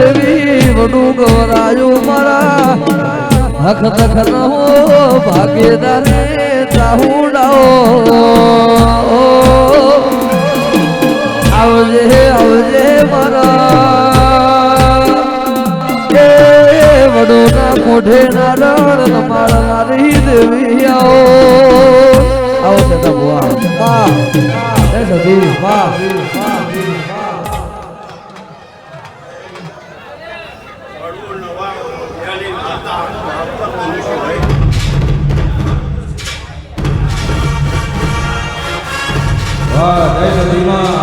દેવી વડું ગવરાયું મારા. હખ તખ ન હો ભાગ્યદારે ચાહુડાઓ. આવજે આવજે મારા. એ વડોના મોઢે ના રણ મારા મારી દેવી આવો આવો દાદા વાહ. વાહ વાહ. વાહ જય સદીમાં આવો આવો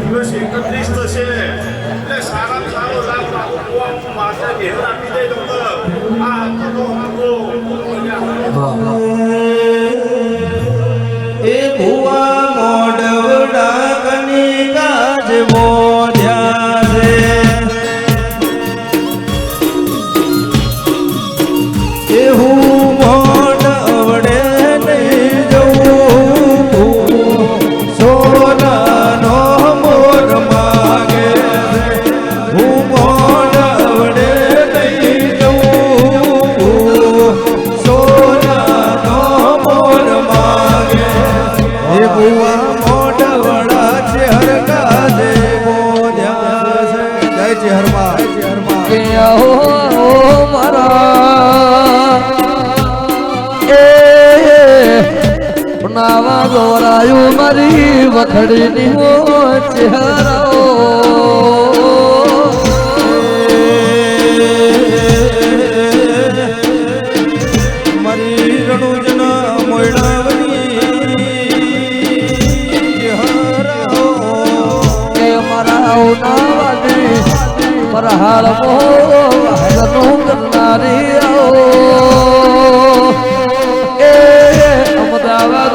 દિવસ એકત્રીસ થશે. એટલે સારામાં સારો લાભ માતા ઘેર આપી તો આ જય ચેહરમાં જય ચેહરમાં કે આહો મારા. એ નાવા ગોરાયું મારી વખડીની હો ચહેરાઓ. ઉનાવાની પરહાળ મો હરનું કરનારી એ અમદાવાદ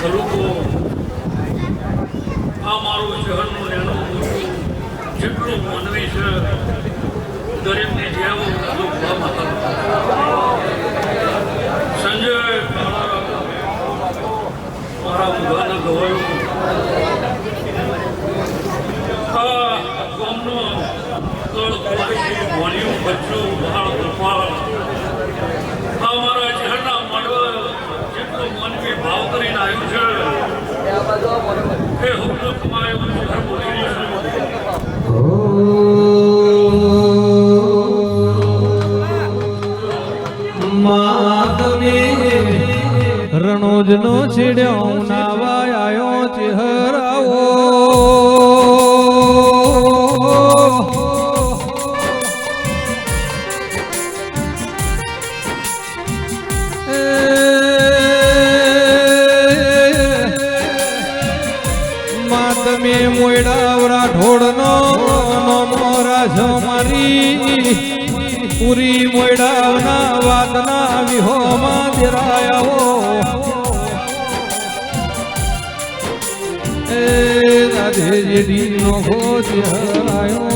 ખરુકો આ મારું શહેરનું જેટલું માનવી છે, દરેકને જેવું બધું ભાવ સંજય મારા મુઘાના ગવાયું આ ગામનો તળ કોલાઈ ભણ્યું બચ્ચું કૃપાળ. આ મારા જેટલો મનવી ભાવ કરીને આવ્યું છે, એ હુકમ માધવે રણોજનો છેડ્યો નાવા આવ્યો ચહેરો પૂરી મોયડાવના વાતના વિહોમાં દેરાયાવો એ રાધે જેડી નો ખોજ હરાયો.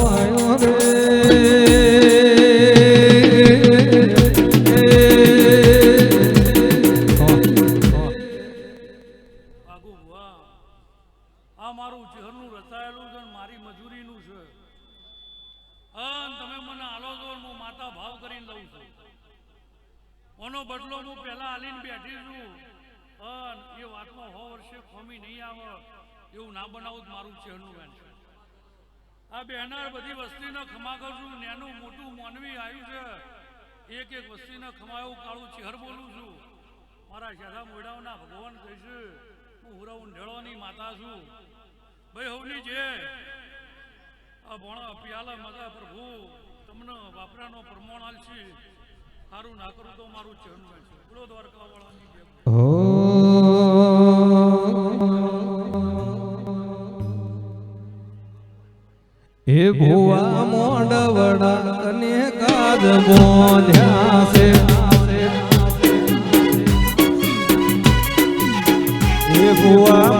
ખમા છું નેનું મોટું માનવી આવ્યું છે. એક એક વસ્તીને ખમાયું કાળું ચહેર બોલું છું. મારા શાખા મોઢાઓના ભગવાન કહીશ, હું હુરા ઊંઢેળોની માતા છું. ભાઈ હવલી છે આ ભણા પિયાલા મગા પ્રભુ, તમને વાપરાનો પ્રમાણ આલશે સારું ના કરું તો મારું ચરણ છે. બોલો દ્વારકા વાળાની હે ભુવા મોડવડા કને કાદ બોધ્યા છે. હે ભુવા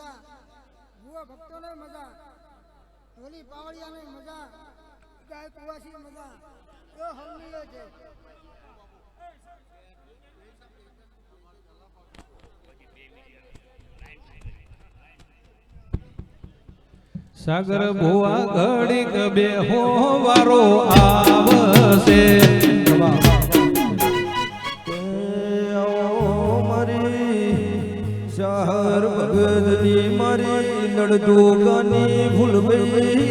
મજા. ભૂવા ભક્તોને મજા. ઢોલી પાવડિયાને મજા. ગાય કુવાસી મજા. એ હમલીઓ છે. સાગર ભુવા ઘડીક બે હો વારો આવશે. ભગતની મારી લડજોગાની ભૂલ ભઈ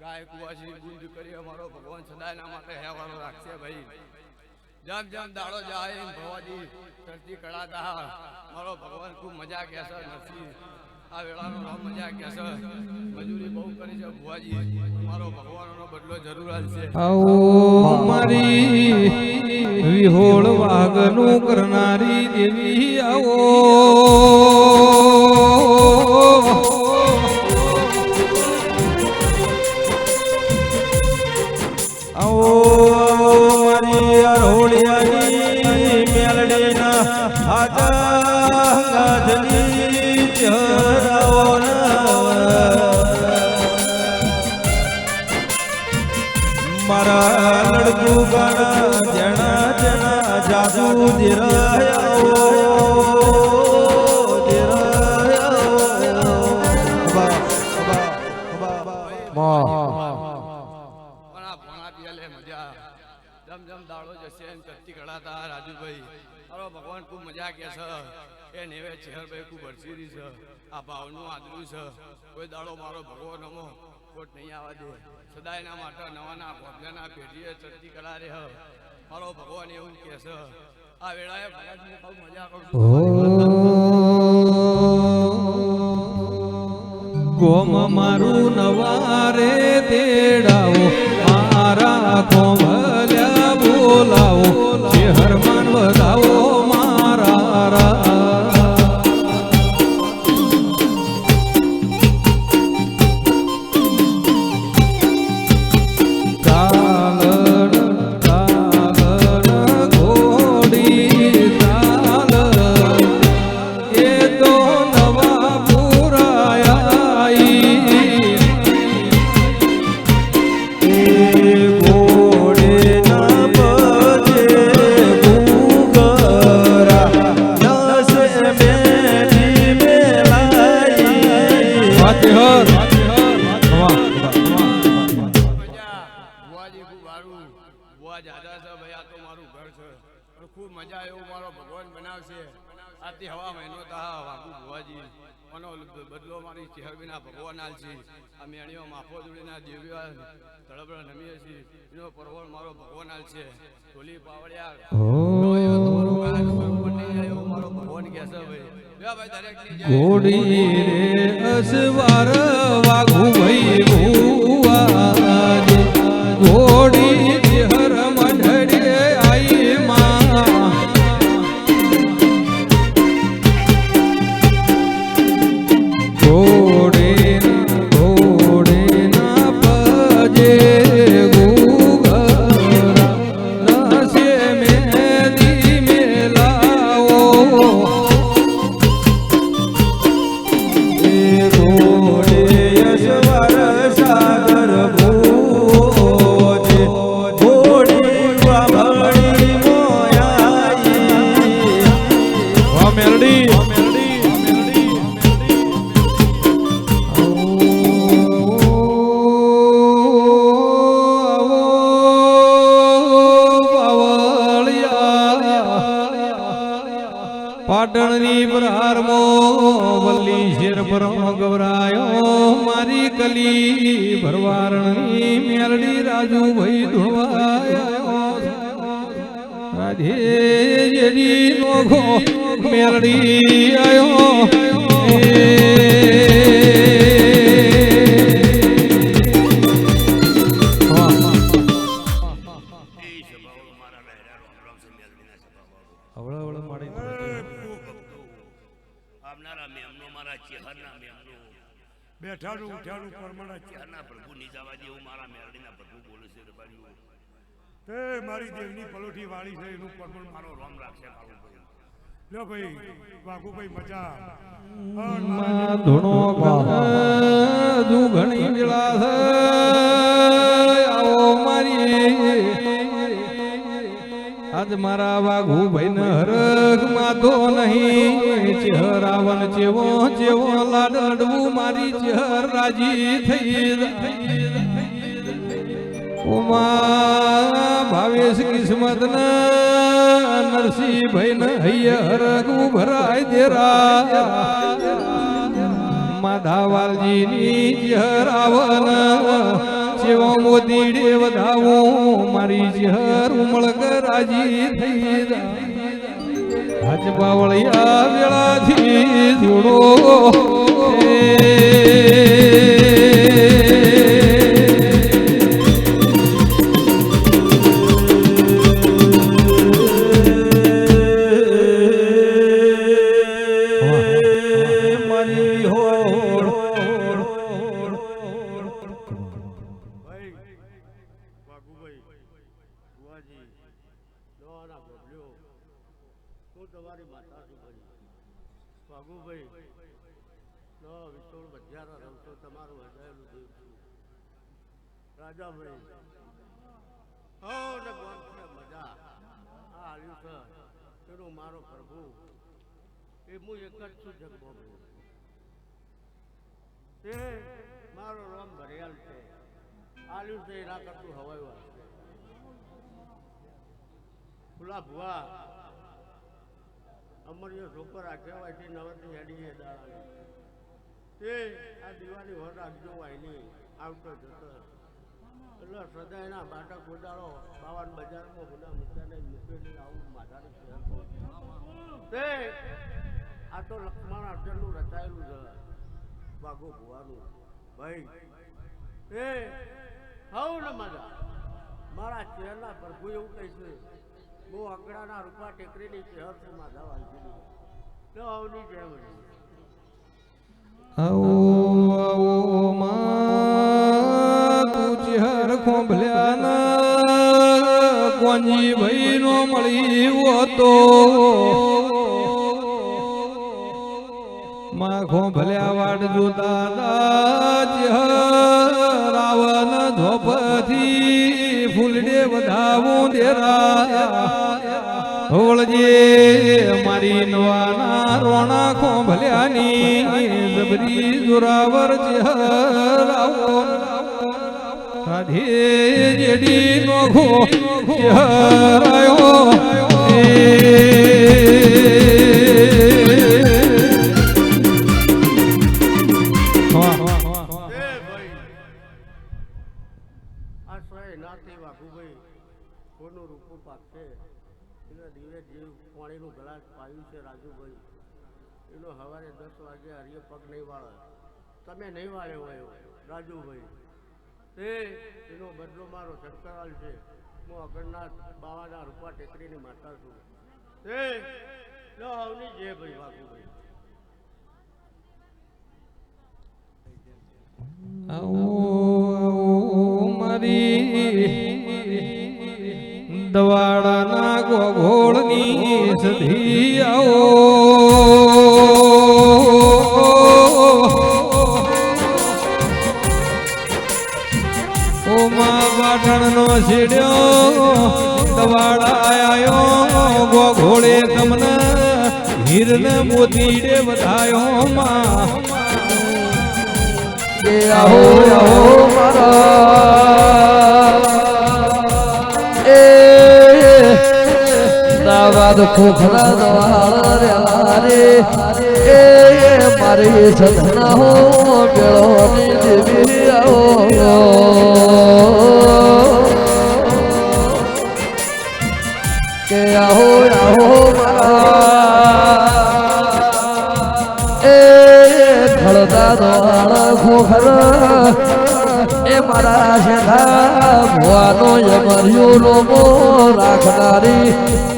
ગાય કુવાસી ગુંજ કરી અમારો ભગવાન સદાયના માટે હેવારો રાખશે ભાઈ. જેમ જેમ દાડો જાય, ભવાજી ધરતી કળાતા મારો ભગવાન ખૂબ મજા કહેશે નથી આ વેળાનો રામ મજા કહેશે મજૂરી બહુ કરી છે, ભુવાજી. મારો ભગવાનનો બદલો જરૂર આવશે આવો મારી વિહોળ વાગનું કરનારી દેવી, આવો. જાદુ ભગવાન ખૂબ મજા કે છે એ નેવે ચહેરભાઈ ખૂબ હરસીરી છે આ ભાવનું આદરું છે કોઈ દાડો મારો ભગવો નમો ખોટ નહીં આવવા દે સદાયના માટે નવાના ભોગના પેઢીએ ચડતી કલા રે મારો ભગવાન એવું કે છે. આ વેળાએ ભગવાનની ખૂબ મજા કરું ગોમ મારું નવારે તેડાવો, મારા કોમલ્યા બોલાવો હરમાન વધાવો, મારા ઘોડી રે અસવાર વાઘુ પ્રહારમો વલ્લી શેર પર ગવરાયો મારી કલી ભરવારણની મેલડી રાજુભાઈ ધુણવાયો રાધે જેડી નોઘો મેરડી આયો. બેઠાનું ઉઠાડું પરમાણા ચેહરના પ્રભુ નિજાવા જેવું મારા મેરડીના પ્રભુ બોલે છે રબારીઓ તે મારી દેવની પલોઠી વાળી છે એનું પરમણ મારો રોમ રાખશે કાળુભાઈ લ્યો ભાઈ વાઘુભાઈ મજા. ધૂણો દુ ઘણી વેળા આવો મારી આજ મારા વાઘુ ભાઈ ને હરખ માતો નહીં. ચહેરાવન ચેવો ચેવો લાડડવું મારી ચહેર રાજી થઈ ઉમા ભાવેશ કિસ્મત નરસિંહ ભૈન હૈયા હરખ ભરાય દેરા. માધાવાલજી ની ચહેરાવન સેવા મોદીડે વધાવું મારી જહર ઉમળક રાજી થઈ હાજ બાવળિયા વેળાથી જોડો બુવાજી દવાના ગોબલ્યો હું તમારી માતા છું ભાઈ વાઘુભાઈ નો વિષ્ણુ બજારા રમતો, તમારું હૃદયનું દેવ છું. રાજાભાઈ, હો મજા. આ હાલ્યું છે. તેનો મારો પ્રભુ. એ હું એક જ છું ભાઈ તે મારો રામ ભરિયાલ છે. આલ્યું છે, એના કરતું હવાયું ખુલ્લા ભુવા. અમરીઓ સુપર આ કહેવાય છે નવરની હેડી છે તે આ દિવાળી વર રાખજો વાયની આવતો જતો એટલે સદાયના બાટા ગોડાળો બાવન બજારમાં ગુના મૂક્યાને મૂકેલી આવું માધાને તે આ તો લક્ષ્મણ અર્જુનનું રચાયેલું છે વાઘો ભુવાનું. ભાઈ, એ, હવ ને મજા. મારા ચહેરના પ્રભુ એવું કહીશું બહુ અકડાના રૂપા ટેકરેલી છે માધા વાલજીની તો આવની જય. આવો આવો, માં ચહેર ખોંભલ્યાના કોંજી ભાઈ નો મળી હોતો માં ખોંભલ્યા વાડ જોતા રાવણ ધોપથી ફૂલડે વધાવું દેરા હોળજે મારી નવાના રોણા ખોંભલ્યાની જબરી જોરાવર ચહેરાવો. સાધે જેડી નોખો ચહેરાયો. કોનું છે એના દિવસે જે પાણીનું ગ્લાસ પાયું છે રાજુભાઈ. એનો સવારે દસ વાગે હરિયે પગ નહીં વાળે. તમે નહીં વાળ્યો હોય રાજુભાઈ. તે એનો બદલો મારો શંકરલાલ છે. હું અગરનાથ બાવાના રૂપા ટેકરીની માતા છું. તે આવની જે ભાઈ વાઘુભાઈ આવો આવો, મારી. દવાડાના ગોગોળની સધી આવો. ઓમા પાટણનો છેડ્યો દવાડા આયો ગોઘોળે તમને હીરને મોતી રે વધાયો માં આહો આહો મારા. દાવાદ ખોખરા દવાળ રેલા રે. એ મારી સધના હો ની દેવી આવો કે આહો આહો મારા એ ખળદા લોમો રાખનારી.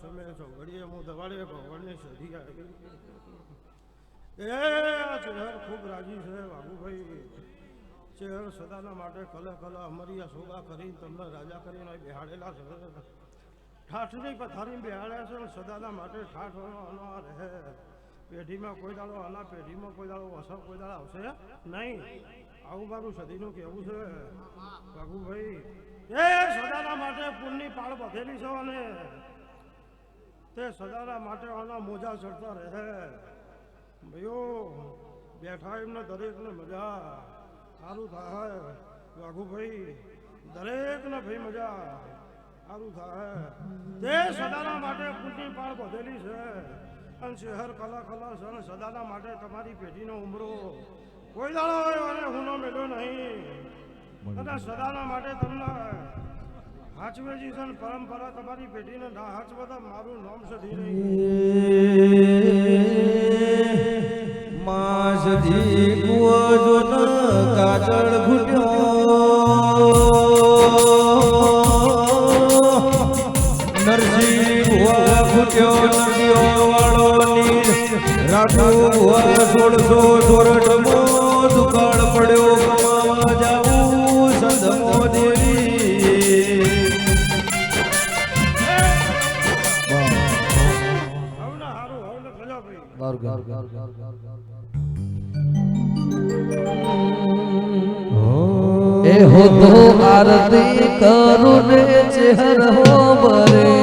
સમય ચોઘડીએ હું દવાડે ભગવાનને સધી આવી એ આ શહેર ખૂબ રાજી છે બાબુભાઈ ચહેર સદાના માટે કલે કલે આ સોગા કરી તમને રાજા કરીને બેહાડેલા છે. ઠાઠની પથારી બેહાડ્યા છે સદાના માટે ઠાઠ અનાર રહે. પેઢીમાં કોઈ દાડો આના પેઢીમાં કોઈ દાડો વસો કોઈ દાડો આવશે નહીં. આવું મારું સદીનું કહેવું છે. બાબુભાઈ એ સદાના માટે પુણ્યની પાળ બધેલી છે અને તે સજાના માટે આના મોજા ચડતા રહે. ભાઈઓ બેઠા એમને દરેકને મજા. સારું થાય. વાઘુભાઈ દરેકને ભાઈ મજા. સારું થાય. તે સદાના માટે પુણ્યની પાળ બધેલી છે. અને શહેર કલા કલા છે અને સદાના માટે તમારી પેઢીનો ઉમરો. કોઈ દાડો અને હુનો મેળ્યો નહીં. અને સદાના માટે તમને હાચવેજી છે પરંપરા તમારી પેઢીને ના હાચવતા મારું નામ સધી નહીં માસધી કુવજોન કાજળ ઘૂટ્યો નરસિંહ ભુવા ઘૂટ્યો નદીઓ વાળો નીર. ઠાઠું સોળસો સોરઠમો દુકાળ પડ્યો. એ હો તો આરતી કરુણ ચહેરો બરે.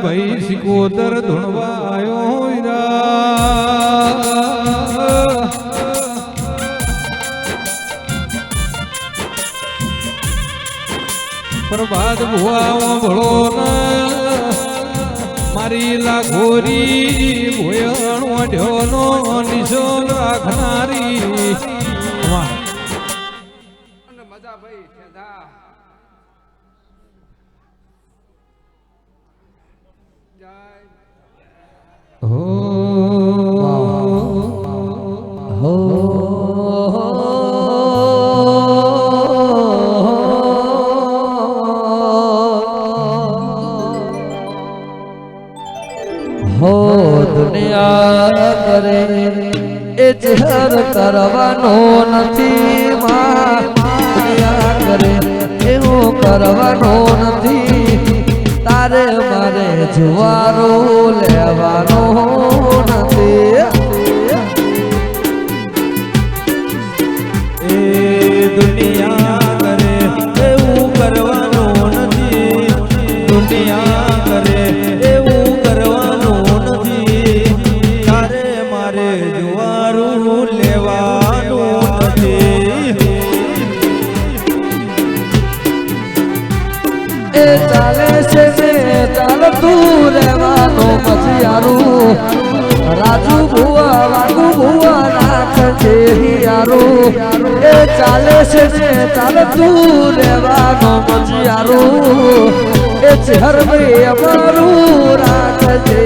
કોંભલ્યા સિકોદર ધૂણવાયો હીરા પ્રભાત ભુવા ભળો મારી લાખોરી ભોયણ ઓઢ્યોનો ચાલે છે ને ચાલતું રહેવાનો પછી યારું રાજુ ભુવા વાગુ ભુવા નાખ છે યારું એ ચાલે છે ને ચાલતું રહેવાનો પછી એ ચહેર ભાઈ અમારું રાખ છે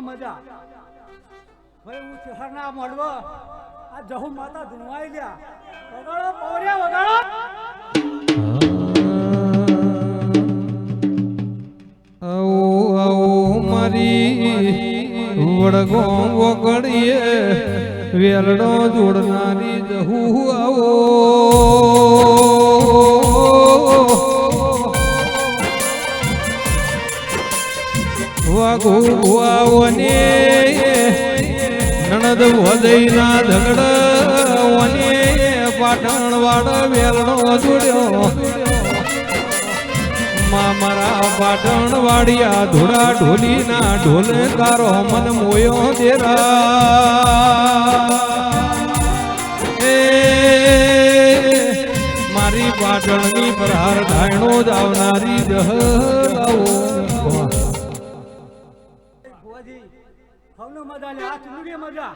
હવને મજા. ભાઈ, હું ચહેરના મળવા આ જહુ માતા ધૂણવાઈ ગયા વગાડો પૌર્યા વગાડો. વડગો વગડીએ. વેલડો જોડનારી વાઘુ વાવને નણદ વદયના ધગડ વને પાટણ વાડ વેલણો જોડ્યો. મારા પાટણ વાડિયા ધોળા ઢોલી ના ઢોલ તારો મન મોયો દેરા એ, મારી પાટણની પ્રહાર ધાયણો જ આવનારી દહ ભુવાજી હવને મજા લે હાથ ચૂંટણી મજા.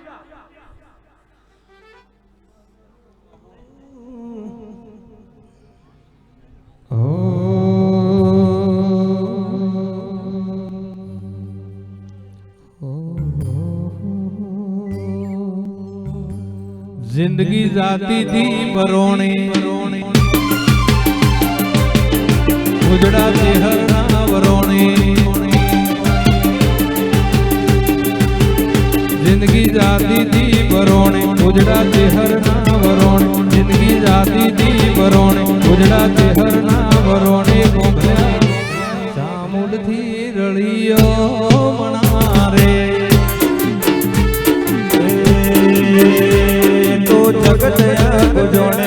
જિંદગી જાતી થી બરોણે ઉજડા ચેહરના વરોણે. જાતી થી બરોણે ઉજડા ચેહરના વરોણે, જિંદગી જાતી દી બરોણે ઉજડા ચેહરના વરોણે ચામુંડથી રળિયો મણારે તો જગત જોણે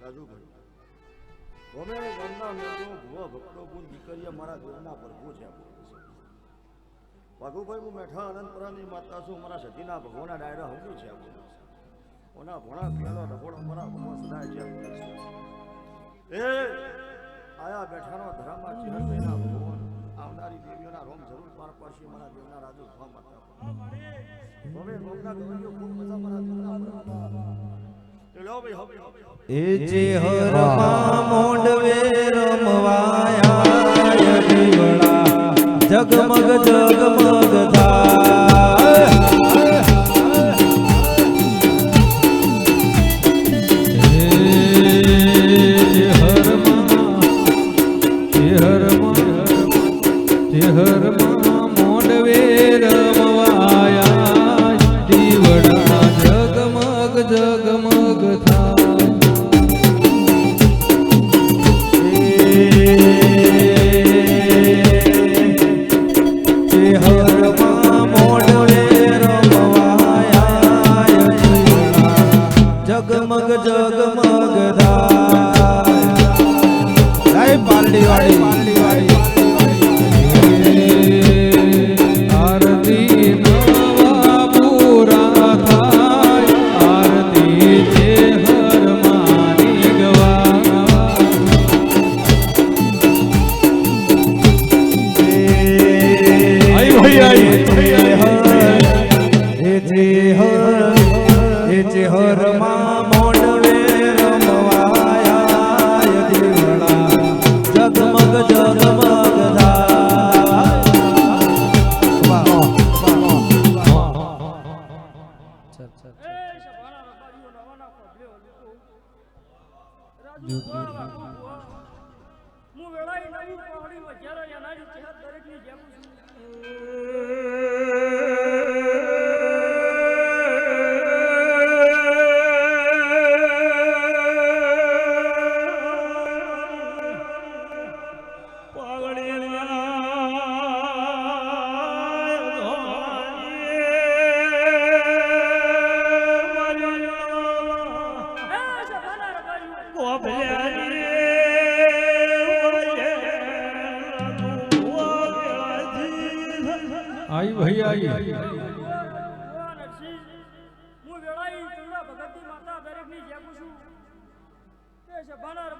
રાજુભાઈ ગમે ગમના મેળો ભુવા ભક્તો ગુણ દીકરીએ મારા દેવના પ્રભુ છે વાઘુભાઈ હું મેઠા અનંતપુરાની માતા છું, મારા સતીના ભગવાનના ડાયરા હમું છે ઓના ભણા પેલો રહોડો મારા ભગવાન સદાય છે એ આયા બેઠાનો ધરામાં ચેહર બેના ભગવાન, આવનારી દેવીઓના રોમ જરૂર પાર પડશે, મારા દેવના રાજુ ભવા માતા હવે રોમના ગવરીઓ ખૂબ મજા મારા દેવના એ ચેહરમાં મોંડવે રમવાયા જગમગ જગમગ થાય. મોડવે